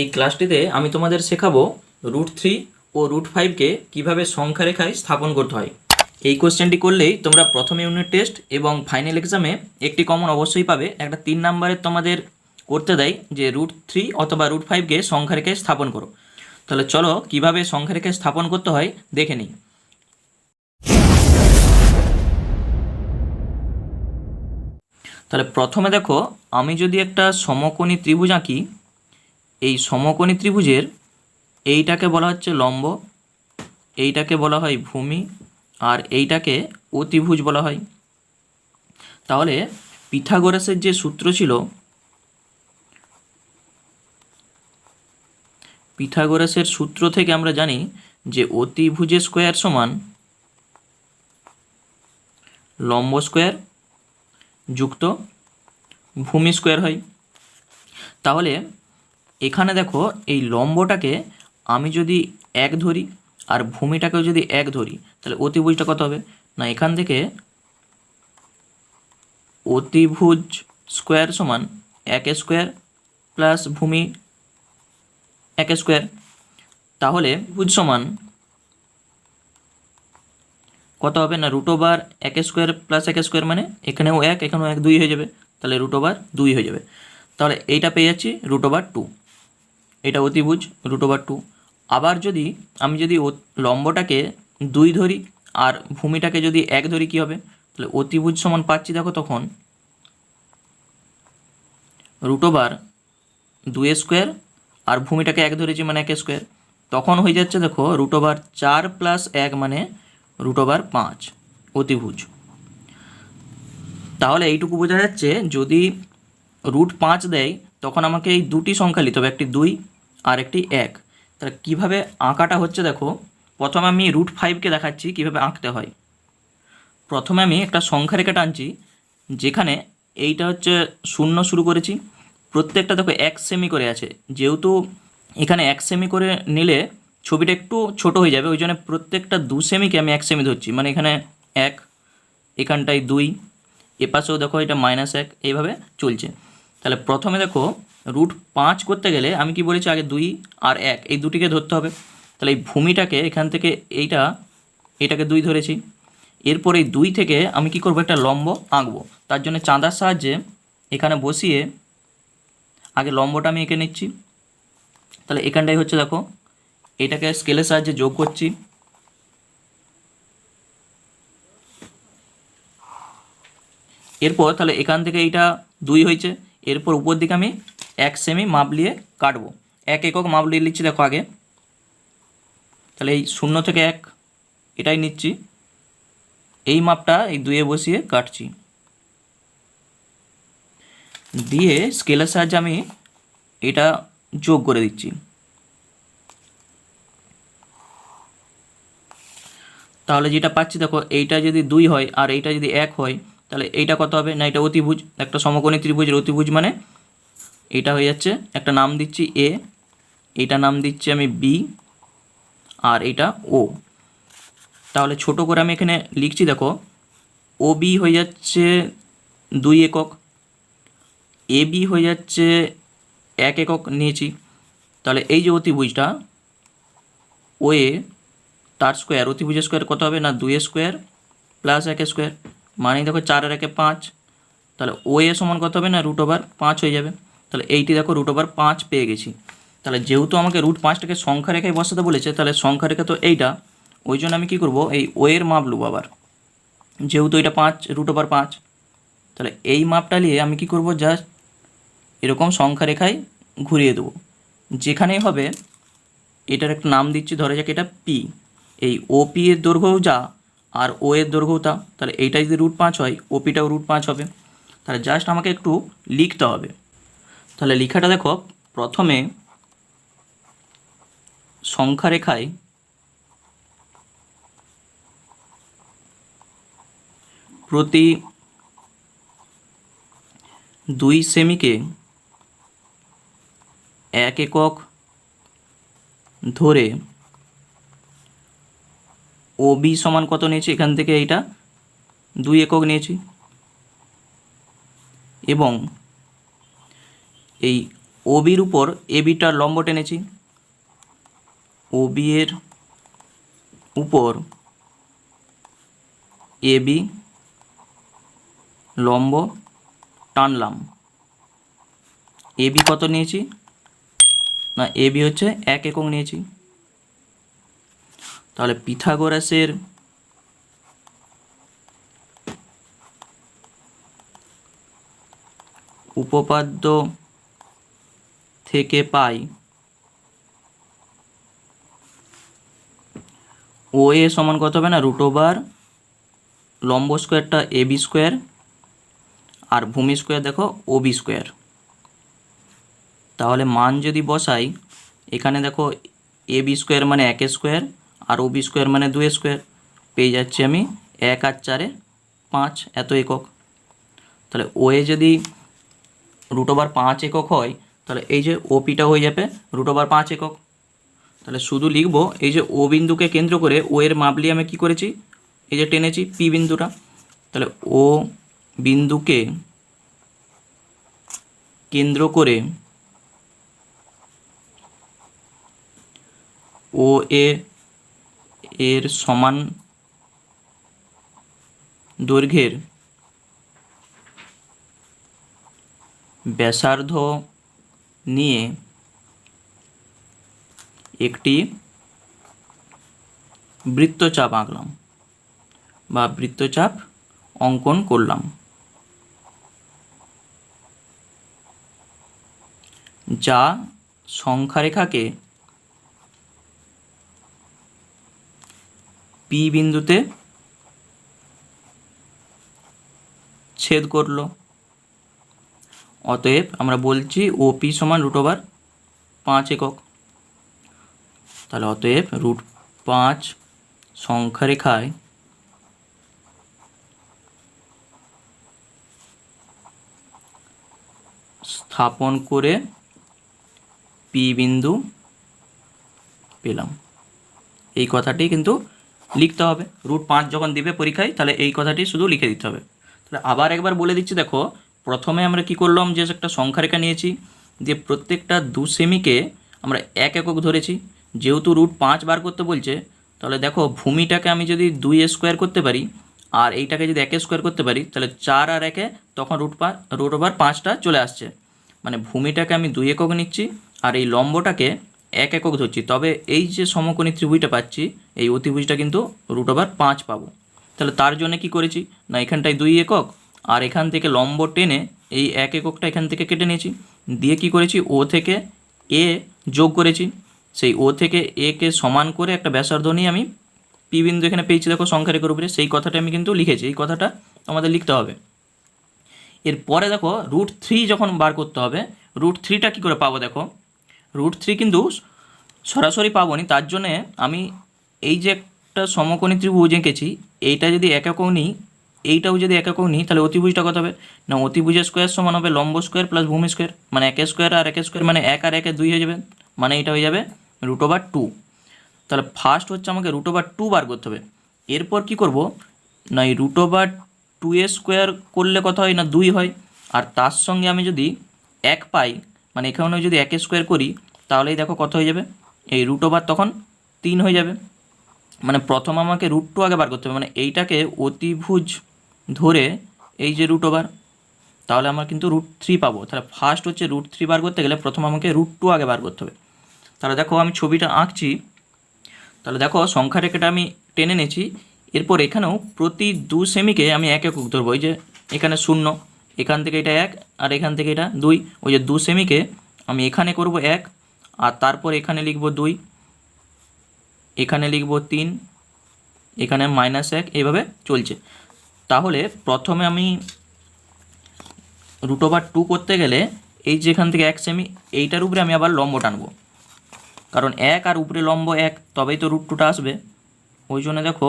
এই ক্লাসটিতে আমি তোমাদের শেখাবো রুট থ্রি ও রুট ফাইভকে কীভাবে সংখ্যা রেখায় স্থাপন করতে হয়। এই কোশ্চেনটি করলেই তোমরা প্রথম ইউনিট টেস্ট এবং ফাইনাল এক্সামে একটি কমন অবশ্যই পাবে। একটা তিন নাম্বারের তোমাদের করতে দেয় যে রুট থ্রি অথবা রুট ফাইভকে সংখ্যা রেখায় স্থাপন করো। তাহলে চলো কীভাবে সংখ্যা রেখায় স্থাপন করতে হয় দেখে নিই। তাহলে প্রথমে দেখো, আমি যদি একটা সমকোণী ত্রিভুজ আঁকি এই সমকোণী ত্রিভুজের এইটাকে বলা হচ্ছে লম্ব, এইটাকে বলা হয় ভূমি, আর এইটাকে অতিভুজ বলা হয়। তাহলে পিথাগোরাসের যে সূত্র ছিল, পিথাগোরাসের সূত্র থেকে আমরা জানি যে অতিভুজের স্কোয়ার সমান লম্ব স্কোয়ার যুক্ত ভূমি স্কোয়ার হয়। তাহলে এখানে দেখো, এই লম্বটাকে আমি যদি এক ধরি আর ভূমিটাকেও যদি এক ধরি, তাহলে অতিভুজটা কত হবে? না, এখান থেকে অতিভুজ স্কোয়ার সমান এক স্কোয়ার প্লাস ভূমি এক স্কোয়ার। তাহলে ভুজ সমান কত হবে? না, রুট ওভার এক স্কোয়ার প্লাস এক স্কোয়ার মানে এখানেও এক এখানেও এক, দুই হয়ে যাবে। তাহলে রুট ওভার দুই হয়ে যাবে। তাহলে এইটা পেয়ে যাচ্ছি রুট ওভার টু। এটা অতিভুজ রুট ওভার টু আবার যদি আমি যদি লম্বটাকে দুই ধরি আর ভূমিটাকে যদি এক ধরি কী হবে? তাহলে অতিভুজ সমান পাচ্ছি দেখো তখন। রুট ওভার দুই স্কোয়ার আর ভূমিটাকে এক ধরেছি মানে এক স্কোয়ার তখন হয়ে যাচ্ছে দেখো রুট ওভার চার প্লাস এক মানে রুট ওভার পাঁচ। অতিভুজ তাহলে এইটুকু বোঝা যাচ্ছে যদি রুট পাঁচ দেয় তখন আমাকে এই দুটি সংখ্যা নিতে হবে, একটি দুই আর একটি এক। তাহলে কীভাবে আঁকাটা হচ্ছে দেখো, প্রথমে আমি রুট ফাইভকে দেখাচ্ছি, কীভাবে আঁকতে হয়। প্রথমে আমি একটা সংখ্যা রেখা টানছি, যেখানে এইটা হচ্ছে শূন্য শুরু করেছি। প্রত্যেকটা দেখো এক সেমি করে আছে। যেহেতু এখানে এক সেমি করে নিলে ছবিটা একটু ছোট হয়ে যাবে, ওই জন্য প্রত্যেকটা দু সেমিকে আমি এক সেমি ধরছি। মানে এখানে এক, এখানটায় দুই, এপাশেও দেখো এটা মাইনাস এক, এইভাবে চলছে। তাহলে প্রথমে দেখো রুট পাঁচ করতে গেলে আমি কি বলেছি আগে দুই আর এক, এই দুটিকে ধরতে হবে। তাহলে এই ভূমিটাকে এখান থেকে এইটা, এটাকে দুই ধরেছি। এরপর এই দুই থেকে আমি কি করব? একটা লম্ব আঁকবো। তার জন্য চাঁদার সাহায্যে এখানে বসিয়ে আগে লম্বটা আমি এঁকে নিচ্ছি। তাহলে এখানটাই হচ্ছে দেখো, এটাকে স্কেলের সাহায্যে যোগ করছি। এরপর তাহলে এখান থেকে এইটা দুই হয়েছে। এরপর উপর দিকে আমি এক সেমি মাপ নিয়ে কাটবো। এক একক মাপ নিয়ে নিচ্ছি, দেখো আগে। তাহলে এই শূন্য থেকে এক, এটাই নিচ্ছি। এই মাপটা এই দুয়ে বসিয়ে কাটছি। দিয়ে স্কেলের সাহায্যে আমি এটা যোগ করে দিচ্ছি। তাহলে যেটা পাচ্ছি, দেখো, এইটা যদি দুই হয় আর এইটা যদি এক হয়, তাহলে এইটা কত হবে? না, এটা অতিভুজ, একটা সমকোণী ত্রিভুজের অতিভুজ মানে এটা হয়ে যাচ্ছে, একটা নাম দিচ্ছি এ এটা নাম দিচ্ছি আমি বি আর এটা ও তাহলে ছোট করে আমি এখানে লিখছি, দেখো ও বি হয়ে যাচ্ছে দুই একক এ বি হয়ে যাচ্ছে এক একক নিয়েছি। তাহলে এই যে অতিভুজটা ও এ তার স্কোয়ার অতিভুজের স্কোয়ার কত হবে? না, দুই স্কোয়ার প্লাস এক স্কোয়ার মানে দেখো, চার আর একে পাঁচ, তাহলে ও এ সমান কত হবে? না রুট ওভার পাঁচ হয়ে যাবে। তাহলে এইটি দেখো রুট ওভার পাঁচ পেয়ে গেছি। তাহলে যেহেতু আমাকে রুট পাঁচটাকে সংখ্যা রেখায় বসাতে বলেছে, তাহলে সংখ্যা রেখা তো এইটা। ওই জন্য আমি কী করব? এই ওয়ের মাপ নেব আবার। যেহেতু এটা পাঁচ রুট ওভার পাঁচ, তাহলে এই মাপটা নিয়ে আমি কি করব? জাস্ট এরকম সংখ্যা রেখায় ঘুরিয়ে দেবো। যেখানেই হবে, এটার একটা নাম দিচ্ছি, ধরে যাক এটা পি এই ওপি এর দৈর্ঘ্যও যা, আর ও এর দৈর্ঘ্যও তা। তাহলে এইটা যদি রুট পাঁচ হয় ওপিটাও রুট পাঁচ হবে। তাহলে জাস্ট আমাকে একটু লিখতে হবে। তাহলে লেখাটা দেখো, প্রথমে সংখ্যা রেখায় প্রতি দুই সেমিকে এক একক ধরে ও বি সমান কত নিয়েছি? এখান থেকে এইটা দুই একক নিয়েছি। এবং এই ওবির উপর এবিটার লম্ব টেনেছি। ওবি এর উপর এবি লম্ব টানলাম। এবি কত নিয়েছি? না এবি হচ্ছে এক একক নিয়েছি। তাহলে পিথাগোরাসের উপপাদ্য থেকে পাই। ও এ সমান কত হবে না? রুট ওভার লম্ব স্কোয়ারটা এ বি স্কোয়ার আর ভূমি স্কোয়ার দেখো ও বি স্কোয়ার তাহলে মান যদি বসাই, এখানে দেখো এ বি স্কোয়ার মানে এক স্কোয়ার আর ও বি স্কোয়ার মানে দুই স্কোয়ার পেয়ে যাচ্ছি আমি এক আর চারে পাঁচ, এত একক। তাহলে ওয়ে যদি রুট ওভার পাঁচ একক হয় তাহলে এই যে ওপিটা হয়ে যাবে রুট ওভার পাঁচ একক। তাহলে শুধু লিখব, এই যে ও বিন্দুকে কেন্দ্র করে ও এর মাপলি আমি কী করেছি? এই যে টেনেছি পি বিন্দুটা। তাহলে ও বিন্দুকে কেন্দ্র করে ও এ এর সমান দৈর্ঘ্যের ব্যাসার্ধ নিয়ে একটি বৃত্তচাপ আঁকলাম বা বৃত্তচাপ অঙ্কন করলাম। যা সংখ্যারেখাকে পি বিন্দুতে ছেদ করল। অতএব আমরা বলছি ও পি সমান রুট ওভার পাঁচ একক। তাহলে অতএব রুট পাঁচ সংখ্যারেখায় স্থাপন করে পি বিন্দু পেলাম। এই কথাটি কিন্তু লিখতে হবে। রুট পাঁচ যখন দিবে পরীক্ষায়, তাহলে এই কথাটি শুধু লিখে দিতে হবে। তাহলে আবার একবার বলে দিচ্ছি, দেখো প্রথমে আমরা কি করলাম? যে একটা সংখ্যা সংখ্যারেখা নিয়েছি। যে প্রত্যেকটা দু সেমিকে আমরা এক একক ধরেছি। যেহেতু রুট পাঁচ বার করতে বলছে, তাহলে দেখো ভূমিটাকে আমি যদি দুই স্কোয়ার করতে পারি, আর এইটাকে যদি এক স্কোয়ার করতে পারি, তাহলে চার আর একে তখন রুট পা রুট ওভার পাঁচটা চলে আসছে। মানে ভূমিটাকে আমি দুই একক নিচ্ছি, আর এই লম্বটাকে এক একক ধরছি। তবে এই যে সমকোণী ত্রিভুজটা পাচ্ছি, এই অতিভুজটা কিন্তু রুট ওভার পাঁচ পাবো। তাহলে তার জন্য কি করেছি? না, এখানটায় দুই একক আর এখান থেকে লম্ব টেনে এই এক এককটা এখান থেকে কেটে নিয়েছি। দিয়ে কি করেছি? ও থেকে এ যোগ করেছি। সেই ও থেকে এ কে সমান করে একটা ব্যাসার্ধ নিয়ে আমি পি বিন্দু এখানে পেয়েছি। দেখো সংখ্যারেখার উপরে। সেই কথাটা আমি কিন্তু লিখেছি। এই কথাটা আমাদের লিখতে হবে। এরপরে দেখো রুট থ্রি যখন বার করতে হবে রুট থ্রিটা কী করে পাবো দেখো? রুট থ্রি কিন্তু সরাসরি পাবো নি তার জন্যে আমি এই যে একটা সমকোণী ত্রিভুজ এঁকেছি, এইটা যদি এক একক নিই এইটাও যদি এক একক নিই, তাহলে অতিভুজটা কত হবে? না, অতিভুজের স্কোয়ার সমান হবে লম্ব স্কোয়ার প্লাস ভূমি স্কোয়ার মানে এক স্কোয়ার আর এক স্কোয়ার মানে এক আর একে দুই হয়ে যাবে মানে এটা হয়ে যাবে রুট ওভার টু তাহলে ফার্স্ট হচ্ছে আমাকে রুট ওভার টু বার করতে হবে। এরপর কি করব? না, এই root over two A square করলে কত হয়? না, দুই হয়। আর তার সঙ্গে আমি যদি এক পাই মানে এখানেও যদি এক স্কোয়ার করি, তাহলেই দেখো কত হয়ে যাবে? এই রুট ওভার তখন তিন হয়ে যাবে। মানে প্রথম আমাকে রুট টু আগে বার করতে হবে মানে এইটাকে অতিভুজ ধরে এই যে রুট ওভার তাহলে আমার কিন্তু রুট থ্রি পাবো। তাহলে ফার্স্ট হচ্ছে রুট থ্রি বার করতে গেলে প্রথম আমাকে রুট টু আগে বার করতে হবে। তাহলে দেখো আমি ছবিটা আঁকছি। তাহলে দেখো সংখ্যা রেখাটা আমি টেনে নিয়েছি। এরপর এখানেও প্রতি দু সেমিকে আমি এক একক ধরবো। ওই যে এখানে শূন্য, এখান থেকে এটা এক, আর এখান থেকে এটা দুই। ওই যে দু সেমিকে আমি এখানে করব এক, আর তারপর এখানে লিখব দুই, এখানে লিখব তিন, এখানে মাইনাস এক, এইভাবে চলছে। তাহলে প্রথমে আমি রুট ওভার টু করতে গেলে এই যেখান থেকে এক সেমি এইটার উপরে আমি আবার লম্ব টানবো। কারণ এক আর উপরে লম্ব এক, তবেই তো রুট টুটা আসবে। ওই জন্য দেখো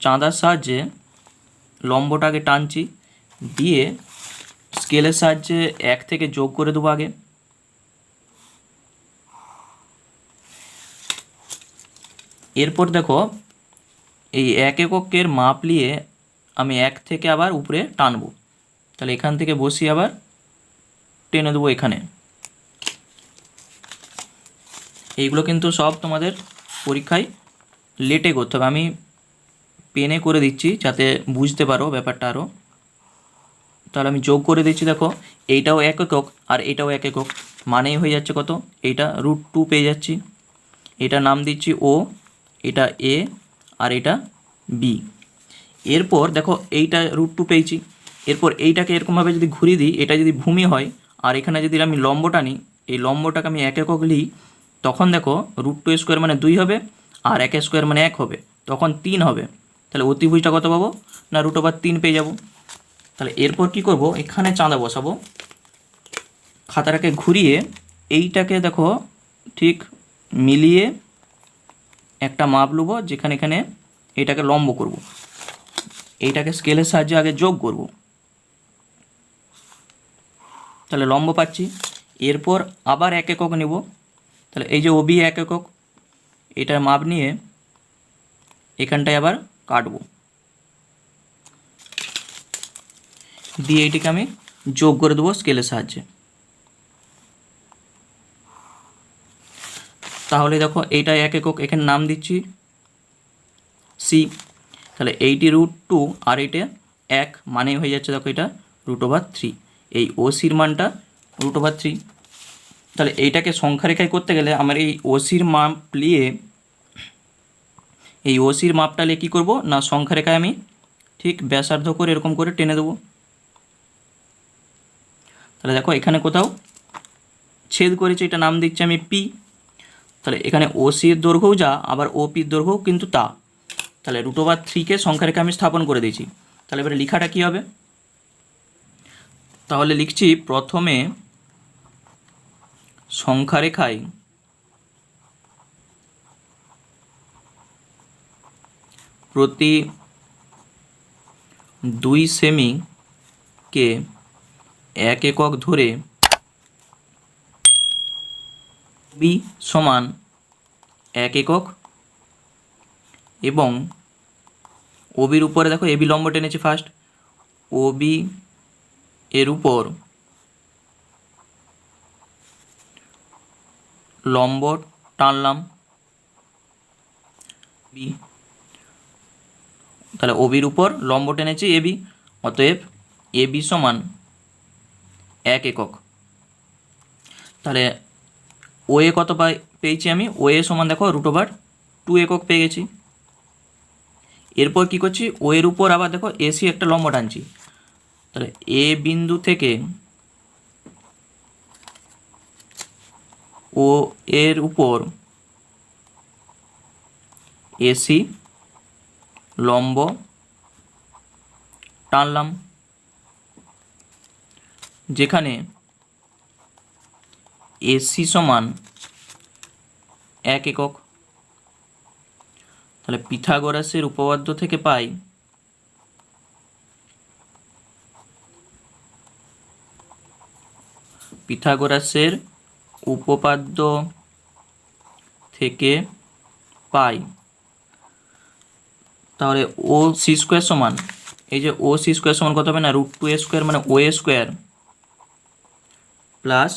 চাঁদার সাহায্যে লম্বটাকে টানছি, দিয়ে স্কেলের সাহায্যে এক থেকে যোগ করে দেবো আগে। এরপর দেখো এই এক এককের মাপ নিয়ে আমি এক থেকে আবার উপরে টানবো। তাহলে এখান থেকে বসি আবার, টেনে দেবো এখানে। এইগুলো কিন্তু সব তোমাদের পরীক্ষায় লেটে করতে হবে। আমি পেনে করে দিচ্ছি যাতে বুঝতে পারো ব্যাপারটা আরও তাহলে আমি যোগ করে দিচ্ছি, দেখো। এইটাও এক একক আর এটাও এক একক। মানেই হয়ে যাচ্ছে কত? এইটা রুট টু পেয়ে যাচ্ছি। এটা নাম দিচ্ছি ও এটা এ আর এটা বি এরপর দেখো এইটা রুট টু পেয়েছি। এরপর এইটাকে এরকমভাবে যদি ঘুরিয়ে দিই, এটা যদি ভূমি হয়, আর এখানে যদি আমি লম্ব টানি এই লম্বটাকে আমি এক একক লিই, তখন দেখো রুট টু স্কোয়ার মানে দুই হবে, আর এক স্কোয়ার মানে এক হবে, তখন তিন হবে। তাহলে অতিভুজটা কত পাবো? না রুট ওভার তিন পেয়ে যাব। তাহলে এরপর কি করব? এখানে চাঁদা বসাবো। খাতাটাকে ঘুরিয়ে এইটাকে দেখো ঠিক মিলিয়ে একটা মাপ নেব যেখানে এখানে এটাকে লম্ব করব। এইটাকে স্কেলের সাহায্যে আগে যোগ করব। তাহলে লম্ব পাচ্ছি। এরপর আবার এক একক নেব। তাহলে এই যে ওবি এক একক, এটার মাপ নিয়ে এখানটায় আবার কাটবো। দিয়ে এইটিকে আমি যোগ করে দেবো স্কেলের সাহায্যে। তাহলে দেখো এইটা এক একক, এখানে নাম দিচ্ছি। সি তাহলে এইটি রুট টু আর এইটে এক মানে হয়ে যাচ্ছে দেখো এটা রুট ওভার থ্রি এই ওসির মানটা রুট ওভার থ্রি তাহলে এইটাকে সংখ্যা রেখায় করতে গেলে আমার এই ওসির মাপ নিয়ে এই ওসির মাপটা নিয়ে কী করব? না সংখ্যা রেখায় আমি ঠিক ব্যাসার্ধ করে এরকম করে টেনে দেবো। তাহলে দেখো এখানে কোথাও ছেদ করেছে, এটা নাম দিচ্ছি আমি পি তাহলে এখানে ও সির দৈর্ঘ্যও যা, আবার ও পির দৈর্ঘ্যও কিন্তু তা। তাহলে রুট ওভার থ্রিকে সংখ্যা রেখে আমি স্থাপন করে দিয়েছি। তাহলে এবারে লেখাটা কী হবে? তাহলে লিখছি প্রথমে সংখ্যা রেখায় প্রতি দুই সেমিকে এক একক ধরে বি সমান এক একক এবং ওবির উপরে, দেখো এবি লম্ব টেনেছি ফার্স্ট ওবি এর উপর। লম্ব টানলাম, বি। তাহলে ওবির উপর লম্ব টেনেছি এবি অতএব এবি সমান এক একক। তাহলে ও এ কত পাই পেয়েছি আমি? ও এ সমান, দেখো রুট ওভার টু একক পেয়ে গেছি। এরপর কি করছি? ও এর উপর আবার দেখো এসি একটা লম্ব টানছি। তাহলে এ বিন্দু থেকে ও এর উপর এসি লম্ব টানলাম। যেখানে এসি সমান এক একক। তাহলে পিথাগোরাসের উপপাদ্য থেকে পাই। পিথাগোরাসের উপপাদ্য থেকে পাই। তাহলে ও সি স্কোয়ার সমান, এই যে ও সি স্কোয়ার সমান কত হবে না? রুট টু এ স্কোয়ার মানে O A square plus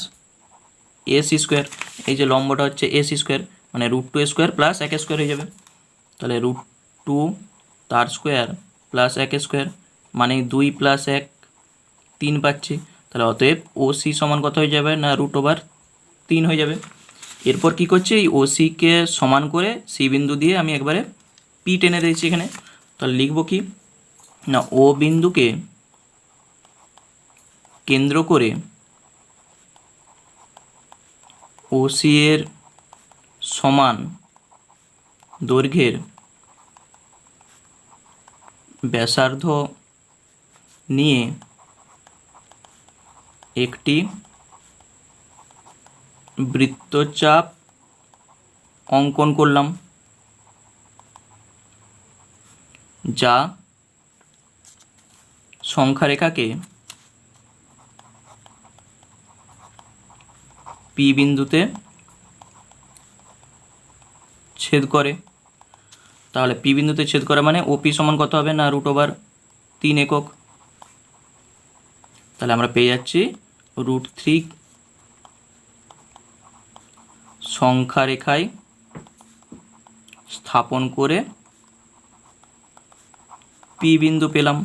A C square এই যে লম্বটা হচ্ছে এ সি স্কোয়ার মানে রুট টু স্কোয়ার প্লাস এক স্কোয়ার হয়ে যাবে। তাহলে রুট টু তার স্কোয়ার প্লাস এক স্কোয়ার মানে দুই প্লাস এক, তিন পাচ্ছি। তাহলে অতএব ও সি সমান কত হয়ে যাবে না রুট ওভার তিন হয়ে যাবে। এরপর কি করছি? এই ও সমান করে সি বিন্দু দিয়ে আমি একবারে পি টেনে দিয়েছি এখানে। তাহলে লিখব কি? না ও বিন্দুকে কেন্দ্র করে ওসি এর সমান দৈর্ঘ্যের ব্যাসার্ধ নিয়ে একটি বৃত্তচাপ অঙ্কন করলাম যা সংখ্যারেখাকে পি বিন্দুতে ছেদ করে। তাহলে পি বিন্দুতে ছেদ করা মানে ওপি সমান কত হবে? না রুট ওভার তিন একক। তাহলে আমরা পেয়ে যাচ্ছি রুট থ্রি সংখ্যা রেখায় স্থাপন করে পি বিন্দু পেলাম।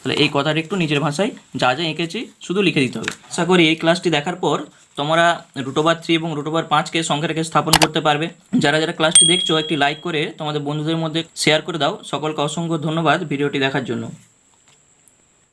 তাহলে এই কথাটা একটু নিজের ভাষায় যা যা এঁকেছি শুধু লিখে দিতে হবে। আশা করি এই ক্লাসটি দেখার পর তোমরা রুটোবার থ্রি এবং রুটোবার পাঁচকে সংখ্যা রেখে স্থাপন করতে পারবে। যারা যারা ক্লাসটি দেখছ, একটি লাইক করে তোমাদের বন্ধুদের মধ্যে শেয়ার করে দাও। সকলকে অসংখ্য ধন্যবাদ ভিডিওটি দেখার জন্য।